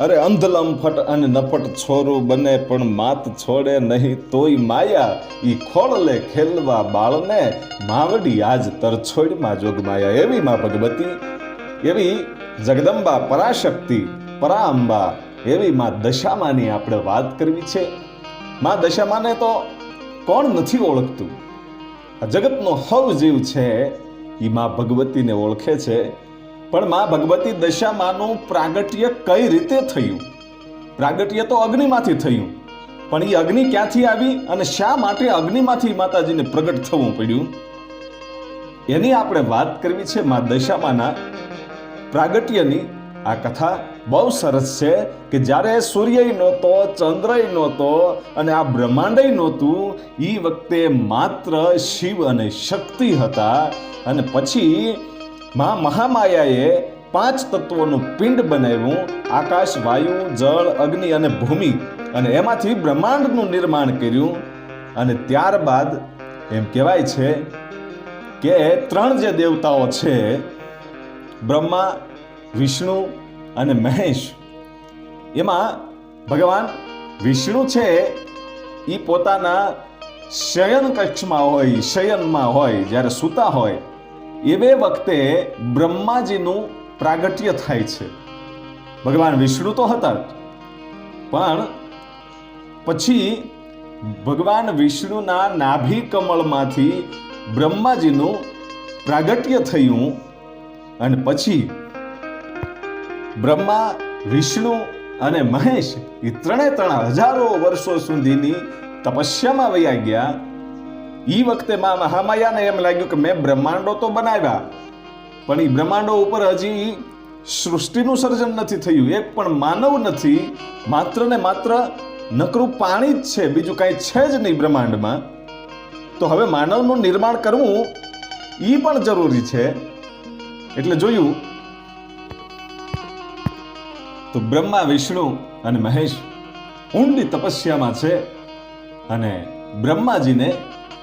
અરે અંધલમફટ અને નફટ છોરું બને, પણ માત છોડે નહીં, તોય માયા ઈ ખોળલે ખેલવા બાળને. માવડી આજ તરછોડમાં જોગમાયા. એવી માં ભગવતી, એવી જગદંબા પરાશક્તિ, પરાંબા, એવી માં દશામાની આપણે વાત કરવી છે. માં દશામાને તો કોણ નથી ઓળખતું? આ જગતનો હવ જીવ છે એ માં ભગવતીને ઓળખે છે. પણ માં ભગવતી દશામાનું પ્રાગટ્ય કઈ રીતે થયું? પ્રાગટ્ય તો અગ્નિમાંથી થયું. પણ એ અગ્નિ ક્યાંથી આવી અને શા માટે અગ્નિમાંથી માતાજીને પ્રગટ થવું પડ્યું? એની આપણે વાત કરવી છે માં દશામાના. પ્રાગટ્યની આ કથા બહુ સરસ છે કે જ્યારે સૂર્ય નહોતો, ચંદ્રય નહોતો અને આ બ્રહ્માંડય નહોતું એ વખતે માત્ર શિવ અને શક્તિ હતા અને પછી મા મહામાયાએ પાંચ તત્વોનું પિંડ બનાવ્યું, આકાશ, વાયુ, જળ, અગ્નિ અને ભૂમિ, અને એમાંથી બ્રહ્માંડનું નિર્માણ કર્યું. અને ત્યારબાદ એમ કહેવાય છે કે ત્રણ જે દેવતાઓ છે, બ્રહ્મા, વિષ્ણુ અને મહેશ, એમાં ભગવાન વિષ્ણુ છે એ પોતાના શયન કક્ષમાં હોય, શયનમાં હોય, જ્યારે સૂતા હોય એવે વખતે બ્રહ્માજીનું પ્રાગટ્ય થાય છે. ભગવાન વિષ્ણુ તો હતા પણ પછી ભગવાન વિષ્ણુના નાભી કમળમાંથી બ્રહ્માજીનું પ્રાગટ્ય થયું અને પછી બ્રહ્મા, વિષ્ણુ અને મહેશ એ ત્રણે ત્રણ હજારો વર્ષો સુધીની તપસ્યામાં વયા ગયા એ વખતે માં મહામાયાને એમ લાગ્યું કે મેં બ્રહ્માંડો તો બનાવ્યા, પણ એ બ્રહ્માંડો ઉપર હજી સૃષ્ટિનું સર્જન નથી થયું. એક પણ માનવ નથી, માત્ર ને માત્ર નકરું પાણી જ છે, બીજું કાંઈ છે જ નહીં બ્રહ્માંડમાં. તો હવે માનવનું નિર્માણ કરવું એ પણ જરૂરી છે. એટલે જોયું, તો બ્રહ્મા, વિષ્ણુ અને મહેશ ઊંડી તપસ્યામાં છે અને બ્રહ્માજીને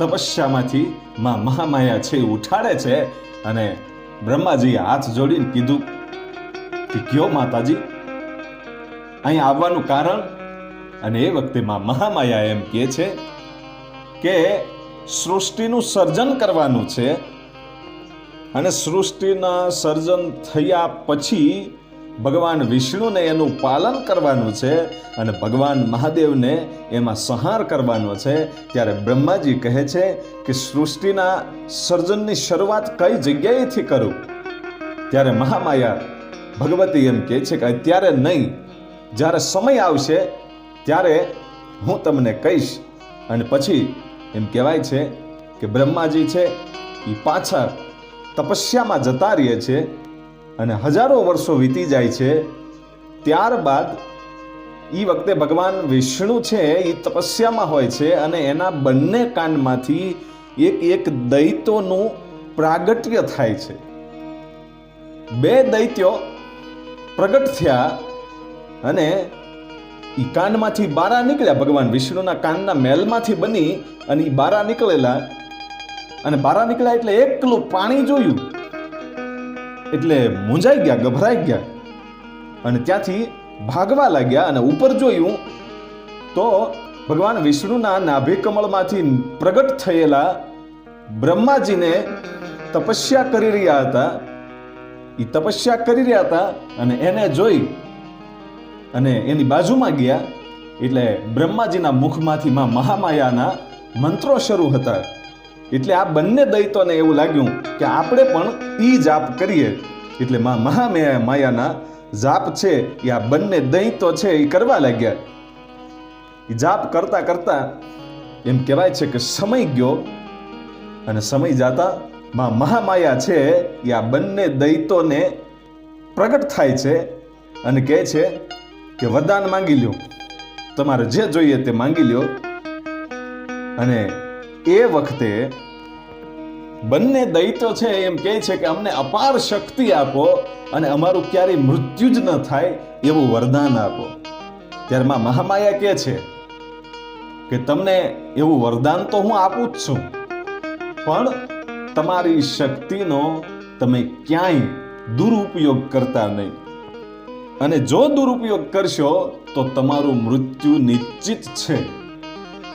તપસ્યામાંથી માં મહામાયા છે ઉઠાડે છે અને બ્રહ્માજીએ હાથ જોડીને કીધું કે કયો માતાજી. અહીં આવવાનું કારણ અને એ વખતે માં મહામાયા એમ કહે છે કે સૃષ્ટિનું સર્જન કરવાનું છે અને સૃષ્ટિના સર્જન થયા પછી ભગવાન વિષ્ણુને એનું પાલન કરવાનું છે અને ભગવાન મહાદેવને એમાં સંહાર કરવાનો છે, ત્યારે બ્રહ્માજી કહે છે કે સૃષ્ટિના સર્જનની શરૂઆત કઈ જગ્યાએથી કરું? ત્યારે મહામાયા ભગવતી એમ કહે છે કે અત્યારે નહીં, જ્યારે સમય આવશે ત્યારે હું તમને કહીશ. અને પછી એમ કહેવાય છે કે બ્રહ્માજી છે એ પાછા તપસ્યામાં જતા રહે છે અને હજારો વર્ષો વીતી જાય છે, ત્યારબાદ એ વખતે ભગવાન વિષ્ણુ છે એ તપસ્યામાં હોય છે અને એના બંને કાંડમાંથી એક એક દૈત્યોનું પ્રાગટ્ય થાય છે. બે દૈત્યો પ્રગટ થયા અને એ કાંડમાંથી બારા નીકળ્યા. ભગવાન વિષ્ણુના કાંડના મહેલમાંથી બની અને એ બારા નીકળેલા અને બારા નીકળ્યા એટલે એકલું પાણી જોયું. એટલે મૂંઝાઈ ગયા, ગભરાઈ ગયા. અને ત્યાંથી ભાગવા લાગ્યા અને ઉપર જોયું તો ભગવાન વિષ્ણુના નાભિ કમળમાંથી પ્રગટ થયેલા બ્રહ્માજીને તપસ્યા કરી રહ્યા હતા. એ તપસ્યા કરી રહ્યા હતા અને એને જોઈ અને એની બાજુમાં ગયા. એટલે બ્રહ્માજીના મુખમાંથી માં મહામાયાના મંત્રો શરૂ હતા. એટલે આ બંને દૈતોને એવું લાગ્યું કે આપણે પણ ઈ જાપ કરીએ. એટલે મા મહામાયા માયાના જાપ છે, એ આ બંને દૈતો છે એ કરવા લાગ્યા. એ જાપ કરતા કરતા એમ કહેવાય છે કે સમય ગયો અને સમય જાતા મા મહામાયા છે, એ આ બંને દૈતોને પ્રગટ થાય છે અને કહે છે કે વરદાન માંગી લ્યો. તમારે જે જોઈએ તે માંગી લ્યો. અને એ વખતે બંને દૈત્યો છે એમ કહે છે કે અમને અપાર શક્તિ આપો અને અમારું ક્યારેય મૃત્યુ જ ન થાય એવું વરદાન આપો. ત્યારે માં મહામાયા કહે છે કે તમને એવું વરદાન તો હું આપું જ છું, પણ તમારી શક્તિનો તમે ક્યાંય દુરુપયોગ કરતા નહીં. અને જો દુરુપયોગ કરશો તો તમારું મૃત્યુ નિશ્ચિત છે.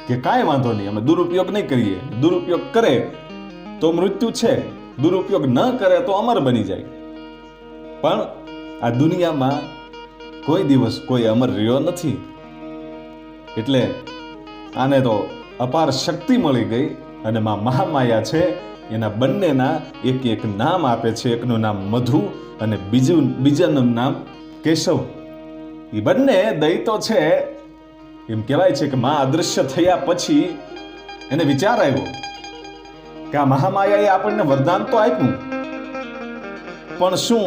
કે કાંઈ વાંધો નહીં, અમે દુરુપયોગ નહીં કરીએ, દુરુપયોગ કરે તો મૃત્યુ છે, દુરુપયોગ ન કરે તો અમર બની જાય. પણ આ દુનિયામાં કોઈ દિવસ કોઈ અમર રહ્યો નથી. એટલે આને તો અપાર શક્તિ મળી ગઈ અને માં મહામાયા છે, એના બંનેના એક એક નામ આપે છે, એકનું નામ મધુ અને બીજું, બીજાનું નામ કેશવ. એ બંને દૈતો છે એમ કહેવાય છે કે માં અદૃશ્ય થયા પછી એને વિચાર આવ્યો કે આ મહામાયાએ આપણને વરદાન તો આપ્યું, પણ શું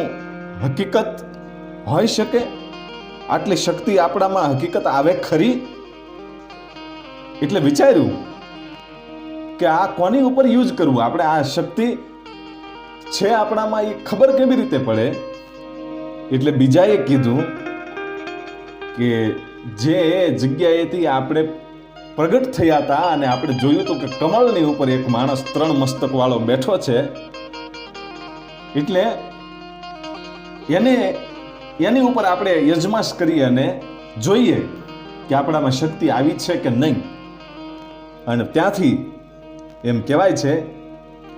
હકીકત હોઈ શકે? આટલી શક્તિ આપણામાં હકીકત આવે ખરી? એટલે વિચાર્યું કે આ કોની ઉપર યુઝ કરવું? આપણે આ શક્તિ છે આપણામાં, એ ખબર કેવી રીતે પડે? એટલે બીજાએ કીધું કે જે જગ્યાએથી આપણે પ્રગટ થયા હતા અને આપણે જોયું હતું કે કમળની ઉપર એક માણસ ત્રણ મસ્તક વાળો બેઠો છે. એટલે એને, એની ઉપર આપણે યજમાશ કરી અને જોઈએ કે આપણામાં શક્તિ આવી છે કે નહીં. અને ત્યાંથી એમ કહેવાય છે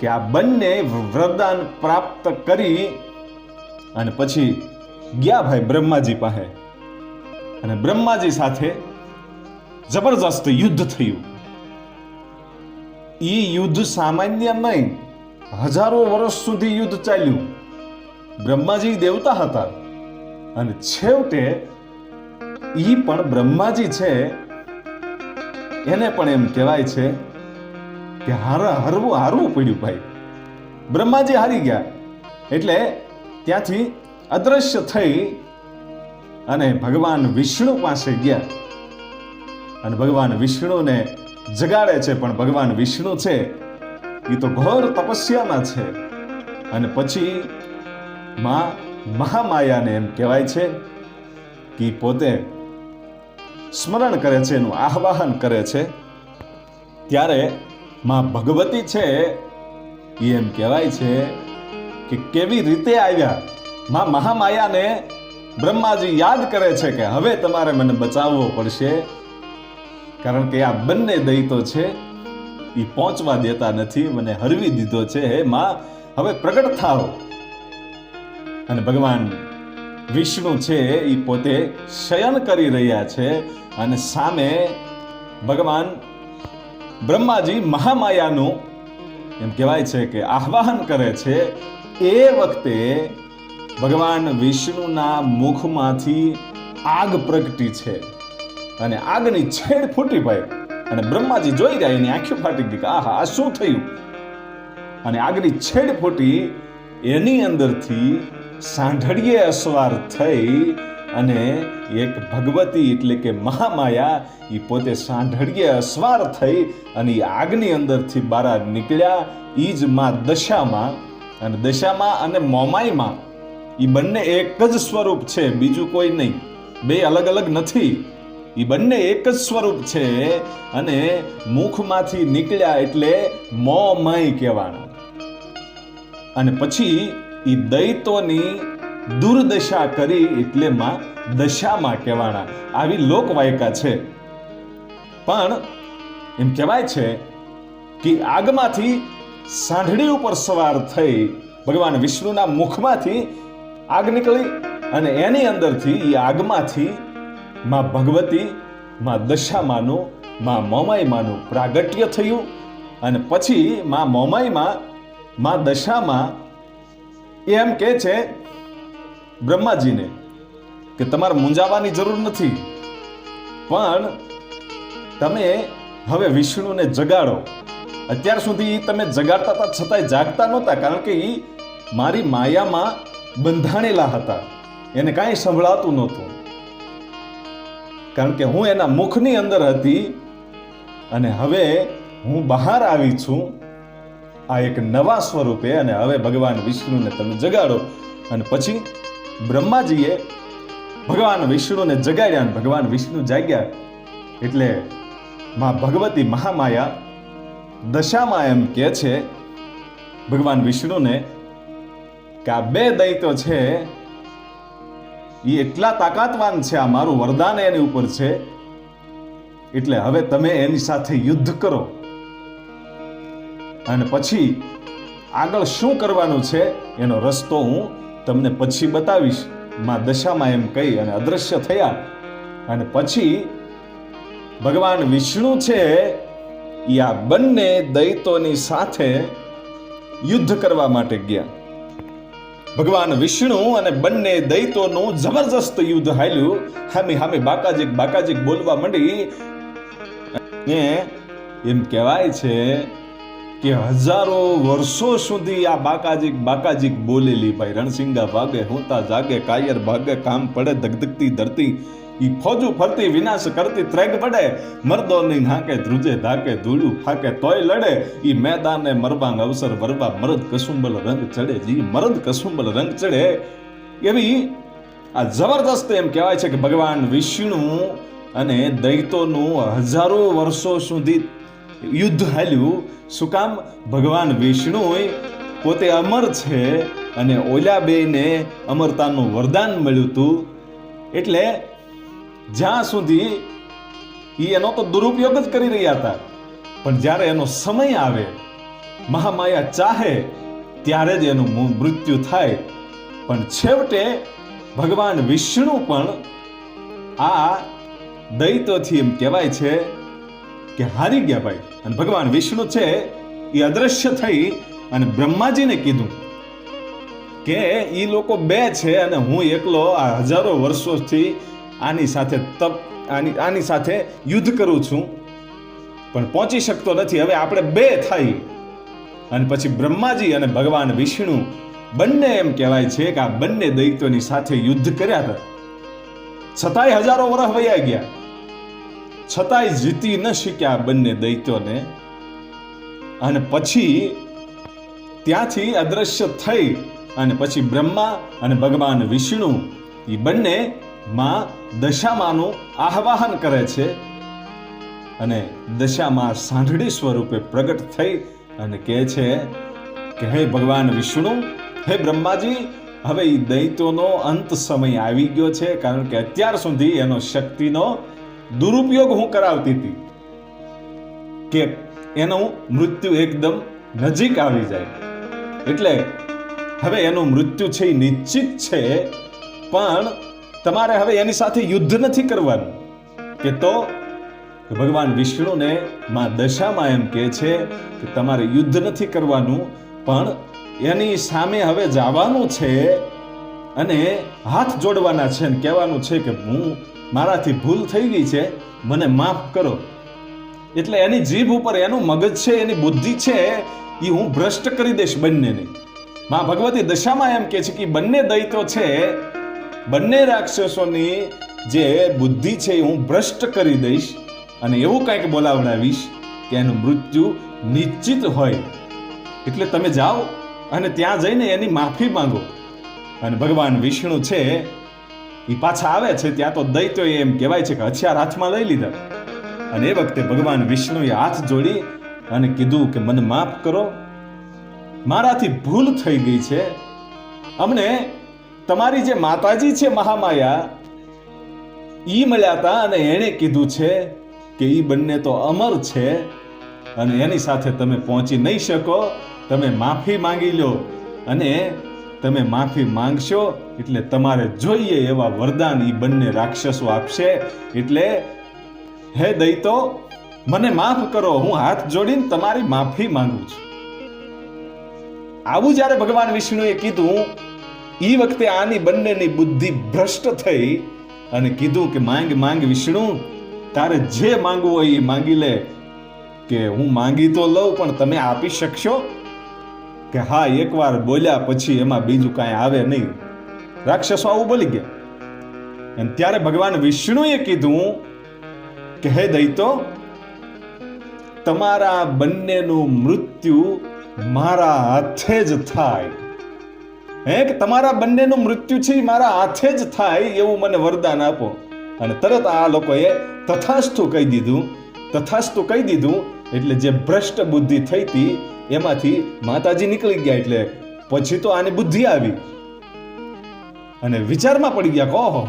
કે આ બંને વરદાન પ્રાપ્ત કરી અને પછી ગયા ભાઈ બ્રહ્માજી પાસે અને બ્રહ્માજી સાથે જબરજસ્ત યુદ્ધ થયું. એ યુદ્ધ સામાન્ય નહીં, હજારો વર્ષ સુધી યુદ્ધ ચાલ્યું. બ્રહ્માજી દેવતા હતા અને છેવટે એ પણ બ્રહ્માજી છે. એને પણ એમ કહેવાય છે કે હાર, હરવું, હારવું પડ્યું ભાઈ. બ્રહ્માજી હારી ગયા. એટલે ત્યાંથી અદ્રશ્ય થઈ અને ભગવાન વિષ્ણુ પાસે ગયા. અને ભગવાન વિષ્ણુને જગાડે છે, પણ ભગવાન વિષ્ણુ છે એ તો ઘોર તપસ્યામાં છે. અને પછી માં મહામાયાને એમ કહેવાય છે કે પોતે સ્મરણ કરે છે, એનું આહ્વાન કરે છે. ત્યારે માં ભગવતી છે એ એમ કહેવાય છે કે કેવી રીતે આવ્યા? માં મહામાયાને બ્રહ્માજી યાદ કરે છે કે હવે તમારે મને બચાવવો પડશે. કારણ કે આ બંને દૈતો છે એ પહોંચવા દેતા નથી, મને હરવી દીધો છે. હે માં, હવે પ્રગટ થાવ અને ભગવાન વિષ્ણુ છે એ પોતે શયન કરી રહ્યા છે અને સામે ભગવાન બ્રહ્માજી મહામાયાનું એમ કહેવાય છે કે આહ્વાન કરે છે, એ વખતે ભગવાન વિષ્ણુના મુખમાંથી આગ પ્રગટી છે અને આગની છેડ ફૂટી ભાઈ અને બ્રહ્માજી જોઈ રહ્યા એની આંખો ફાટી ગઈ આહા, આ શું થયું? અને આગની છેડ ફૂટી, એની અંદરથી સાંઢળીએ અસવાર થઈ અને એક ભગવતી એટલે કે મહામાયા એ પોતે સાંઢળીએ અસવાર થઈ અને આગની અંદરથી બહાર નીકળ્યા. એ જ માં દશામાં અને દશામાં અને મોમાઈમાં એ બંને એક જ સ્વરૂપ છે, બીજું કોઈ નહીં. બે અલગ અલગ નથી. એ બંને એક જ સ્વરૂપ છે અને મુખમાંથી નીકળ્યા એટલે મોમય કહેવાના. અને પછી એ દૈતોની દુર્દશા કરી એટલે માં દશામાં કહેવાના. આવી લોકવાયકા છે. પણ એમ કહેવાય છે કે આગમાંથી સાંઢળી ઉપર સવાર થઈ ભગવાન વિષ્ણુના મુખમાંથી આગ નીકળી અને એની અંદરથી એ આગમાંથી માં ભગવતી, માં દશામાનું, માં મોમાઈમાનું પ્રાગટ્ય થયું અને પછી માં મોમાઈમાં, માં દશામાં એમ કે છે બ્રહ્માજીને કે તમારે મૂંઝાવાની જરૂર નથી. પણ તમે હવે વિષ્ણુને જગાડો. અત્યાર સુધી તમે જગાડતા હતા છતાંય જાગતા નહોતા કારણ કે એ મારી માયામાં બંધાણેલા હતા. એને કાંઈ સંભળાતું નહોતું. કારણ કે હું એના મુખની અંદર હતી અને હવે હું બહાર આવી છું. આ એક નવા સ્વરૂપે અને હવે ભગવાન વિષ્ણુને તમે જગાડો. અને પછી બ્રહ્માજીએ ભગવાન વિષ્ણુને જગાડ્યા અને ભગવાન વિષ્ણુ જાગ્યા. એટલે માં ભગવતી મહામાયા દશામાં એમ કે છે, ભગવાન વિષ્ણુને કે આ બે દૈતો છે એ એટલા તાકાતવાન છે આ મારું વરદાન એની ઉપર છે. એટલે હવે તમે એની સાથે યુદ્ધ કરો. અને પછી આગળ શું કરવાનું છે, એનો રસ્તો હું તમને પછી બતાવીશ. માં દશામાં એમ કહી અને અદ્રશ્ય થયા. અને પછી ભગવાન વિષ્ણુ છે એ આ બંને દૈતોની સાથે યુદ્ધ કરવા માટે ગયા. ભગવાન વિષ્ણુ અને બંને દૈતોનું જબરજસ્ત યુદ્ધ હાલ્યું. હામી હામી બાકાજીક બાકાજીક બોલવા માંડી. ને એમ કહેવાય છે કે હજારો વર્ષો સુધી આ બાકાજીક બાકાજીક બોલેલી ભાઈ રણસિંગા ભાગે, હોતા જાગે, કાયર ભાગે, કામ પડે, ધગધગતી ધરતી ઈ ફોજું ફરતી વિનાશ કરતી ત્રેગ પડે મર્દો ની હાકે ધ્રુજે ધાકે ધૂળું ફાકે તોય લડે, ઈ મેદાને મરબાંગ અવસર વરબા મરદ કસુંબલ રંગ ચડે, જી મરદ કસુંબલ રંગ ચડે. એવી આ જબરદસ્ત એમ કહેવાય છે કે ભગવાન વિષ્ણુ અને દૈતોનું હજારો વર્ષો સુધી યુદ્ધ હાલ્યું. શું કામ? ભગવાન વિષ્ણુ પોતે અમર છે અને ઓલા બેને અમરતાનું વરદાન મળ્યું હતું. એટલે જ્યાં સુધી એ એનો તો દુરુપયોગ જ કરી રહ્યા હતા. પણ જ્યારે એનો સમય આવે, મહામાયા ચાહે, ત્યારે જ એનું મૃત્યુ થાય. પણ છેવટે ભગવાન વિષ્ણુ પણ આ દૈત્યથી એમ કહેવાય છે કે હારી ગયા ભાઈ. અને ભગવાન વિષ્ણુ છે એ અદ્રશ્ય થઈ અને બ્રહ્માજીને કીધું કે એ લોકો બે છે અને હું એકલો આ હજારો વર્ષોથી આની સાથે તપ, આની આની સાથે યુદ્ધ કરું છું. પણ પહોંચી શકતો નથી. હવે આપણે બે થઈ. અને પછી બ્રહ્માજી અને ભગવાન વિષ્ણુ બંને એમ કહેવાય છે કે આ બંને દૈત્યોની સાથે યુદ્ધ કર્યા હતા. છતાંય હજારો વર્ષ વયા ગયા. છતાંય જીતી ન શક્યા બંને દૈત્યોને. અને પછી ત્યાંથી અદ્રશ્ય થઈ. અને પછી બ્રહ્મા અને ભગવાન વિષ્ણુ એ બંને માં દશામાનું આહવાહન કરે છે અને દશામાં સાંઢળી સ્વરૂપે પ્રગટ થઈ અને કહે છે કે હે ભગવાન વિષ્ણુ, હે બ્રહ્માજી, હવે એ દૈત્યોનો અંત સમય આવી ગયો છે કારણ કે અત્યાર સુધી એનો શક્તિનો દુરુપયોગ હું કરાવતી હતી કે એનું મૃત્યુ એકદમ નજીક આવી જાય. એટલે હવે એનું મૃત્યુ છે એ નિશ્ચિત છે, પણ તમારે હવે એની સાથે યુદ્ધ નથી કરવાનું. કે તો ભગવાન વિષ્ણુને માં દશામાં એમ કહે છે કે તમારે યુદ્ધ નથી કરવાનું, પણ એની સામે હવે જવાનું છે અને હાથ જોડવાના છે અને કહેવાનું છે કે હું મારાથી ભૂલ થઈ ગઈ છે, મને માફ કરો. એટલે એની જીભ ઉપર એનું મગજ છે, એની બુદ્ધિ છે એ હું ભ્રષ્ટ કરી દઈશ બંનેને. માં ભગવતી દશામાં એમ કહે છે કે બંને દૈત્યો છે બંને રાક્ષસોની જે બુદ્ધિ છે એ હું ભ્રષ્ટ કરી દઈશ અને એવું કંઈક બોલાવડાવીશ કે એનું મૃત્યુ નિશ્ચિત હોય. એટલે તમે જાઓ અને ત્યાં જઈને એની માફી માંગો. અને ભગવાન વિષ્ણુ છે એ પાછા આવે છે, ત્યાં તો દૈત્યો એમ કહેવાય છે કે હથિયાર હાથમાં લઈ લીધા. અને એ વખતે ભગવાન વિષ્ણુએ હાથ જોડી અને કીધું કે, મને માફ કરો. મારાથી ભૂલ થઈ ગઈ છે. અમને તમારી જે માતાજી છે મહામાયા, ઈ મળ્યા હતા અને એણે કીધું છે કે ઈ બંને તો અમર છે અને એની સાથે તમે પહોંચી નહીં શકો. તમે માફી માંગી લો અને તમે માફી માંગશો એટલે તમારે જોઈએ એવા વરદાન ઈ બંને રાક્ષસો આપશે. એટલે, હે દૈતો, મને માફ કરો, હું હાથ જોડીને તમારી માફી માંગુ છું. આવું જ્યારે ભગવાન વિષ્ણુએ કીધું ઈ વખતે આની બંનેની બુદ્ધિ ભ્રષ્ટ થઈ અને કીધું કે માંગ માંગ વિષ્ણુ, તારે જે માંગવું હોય એ માંગી લે. કે હું માંગી તો લઉં, પણ તમે આપી શકશો? કે હા, એકવાર બોલ્યા પછી એમાં બીજું કાંઈ આવે નહીં. રાક્ષસો આવું બોલી ગયા. અને ત્યારે ભગવાન વિષ્ણુએ કીધું કે હે દૈતો, તમારા બંનેનું મૃત્યુ મારા હાથે જ થાય. હે કે તમારા બંનેનું મૃત્યુ છે મારા હાથે જ થાય એવું મને વરદાન આપો. અને તરત આ લોકોએ તથાસ્તુ કહી દીધું. તથાસ્તુ કહી દીધું, એટલે જે ભ્રષ્ટ બુદ્ધિ થઈ હતી, એમાંથી માતાજી નીકળી ગયા એટલે પછી તો આની બુદ્ધિ આવી. અને વિચારમાં પડી ગયા કહો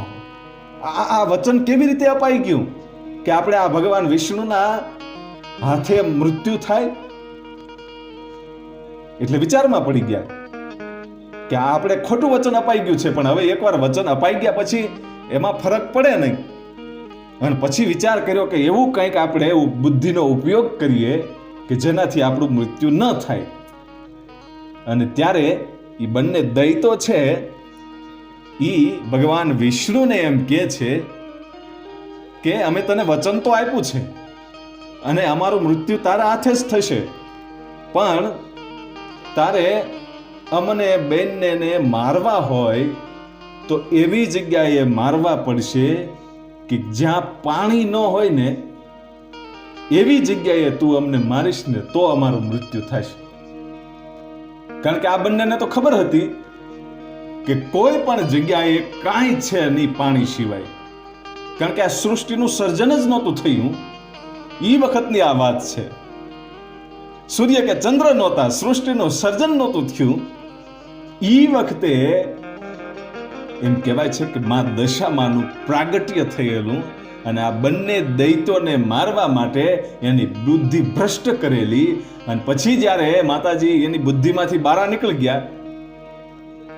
આ આ વચન કેવી રીતે અપાઈ ગયું? કે આપણે આ ભગવાન વિષ્ણુના હાથે મૃત્યુ થાય? એટલે વિચારમાં પડી ગયા. કે આ આપણે ખોટું વચન અપાઈ ગયું છે, પણ હવે એકવાર વચન અપાઈ ગયા પછી એમાં ફરક પડે નહીં. અને પછી વિચાર કર્યો કે એવું કંઈક આપણે બુદ્ધિનો ઉપયોગ કરીએ કે જેનાથી આપણું મૃત્યુ ન થાય. અને ત્યારે એ બંને દૈતો છે એ ભગવાન વિષ્ણુને એમ કહે છે કે અમે તને વચન તો આપ્યું છે અને અમારું મૃત્યુ તારા હાથે જ થશે. પણ તારે અમને બેનને મારવા હોય, તો એવી જગ્યાએ મારવા પડશે કે જ્યાં પાણી ન હોય ને, એવી જગ્યાએ તું અમને મારીશ ને તો અમારું મૃત્યુ થશે. કારણ કે આ બંનેને તો ખબર હતી કે કોઈ પણ જગ્યાએ કાંઈ છે નહીં પાણી સિવાય. કારણ કે આ સૃષ્ટિનું સર્જન જ નહોતું થયું. એ વખતની આ વાત છે. સૂર્ય કે ચંદ્ર નહોતા, સૃષ્ટિનું સર્જન નહોતું થયું. એ વખતે એમ કહેવાય છે કે મા દશામાનું પ્રાગટ્ય થયેલું અને આ બંને દૈત્યોને મારવા માટે એની બુદ્ધિ ભ્રષ્ટ કરેલી અને પછી જ્યારે માતાજી એની બુદ્ધિમાંથી બહાર નીકળી ગયા,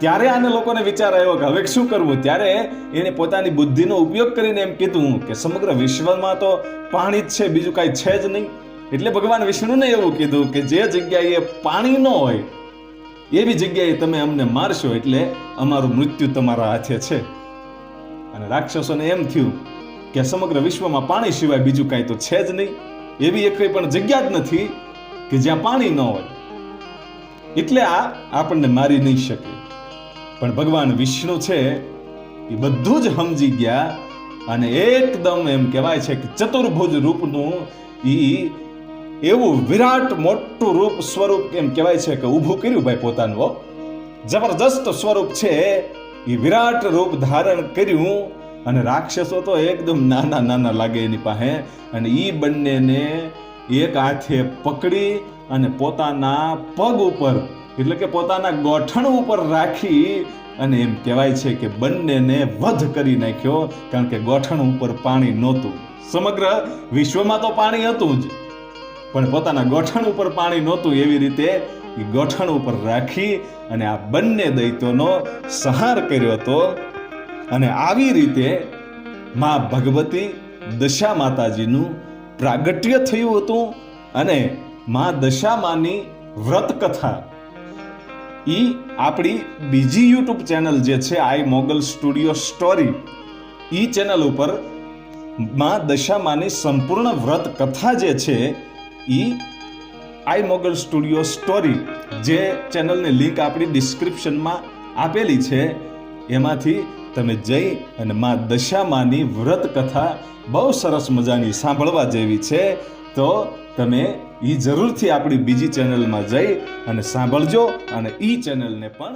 ત્યારે આને લોકોને વિચાર આવ્યો કે હવે શું કરવું? ત્યારે એને પોતાની બુદ્ધિનો ઉપયોગ કરીને એમ કીધું કે સમગ્ર વિશ્વમાં તો પાણી જ છે, બીજું કાંઈ છે જ નહીં. એટલે ભગવાન વિષ્ણુને એવું કીધું કે જે જગ્યાએ પાણી ન હોય એવી જગ્યાએ તમે અમને મારશો એટલે અમારું મૃત્યુ તમારા હાથે છે. અને રાક્ષસોને એમ થયું કે સમગ્ર વિશ્વમાં પાણી સિવાય બીજું કાંઈ તો છે જ નહીં. એવી એક પણ જગ્યા જ નથી કે જ્યાં પાણી ન હોય. એટલે આ આપણને મારી નહીં શકે. પણ ભગવાન વિષ્ણુ છે એ બધું જ સમજી ગયા અને એકદમ એમ કહેવાય છે કે ચતુર્ભુજ રૂપનું ઈ એવું વિરાટ મોટું રૂપ સ્વરૂપ એમ કહેવાય છે કે ઊભું કર્યું ભાઈ પોતાનું. જબરજસ્ત સ્વરૂપ છે એ. વિરાટ રૂપ ધારણ કર્યું અને રાક્ષસો તો એકદમ નાના નાના લાગે એની પાસે. અને એ બંનેને એક હાથે પકડી અને પોતાના પગ ઉપર, એટલે કે પોતાના ગોઠણ ઉપર રાખી અને એમ કહેવાય છે કે બંનેને વધ કરી નાખ્યો, કારણ કે ગોઠણ ઉપર પાણી નહોતું. સમગ્ર વિશ્વમાં તો પાણી હતું જ. પણ પોતાના ગોઠણ ઉપર પાણી નહોતું એવી રીતે એ ગોઠણ ઉપર રાખી અને આ બંને દૈત્યોનો સંહાર કર્યો હતો. અને આવી રીતે મા ભગવતી દશા માતાજીનું પ્રાગટ્ય થયું હતું અને મા દશામાની વ્રત કથા ઈ આપણી બીજી યુટ્યુબ ચેનલ જે છે, આઈ મોગલ સ્ટુડિયો સ્ટોરી, ઈ ચેનલ ઉપરમાં દશામાની સંપૂર્ણ વ્રત કથા જે છે ઈ આઈ મોગલ સ્ટુડિયો સ્ટોરી જે ચેનલની લિંક આપણી ડિસ્ક્રિપ્શનમાં આપેલી છે. એમાંથી તમે જઈ અને મા દશામાની વ્રત કથા બહુ સરસ મજાની સાંભળવા જેવી છે. તો તમે એ જરૂરથી આપણી બીજી ચેનલમાં જઈ અને સાંભળજો અને એ ચેનલને પણ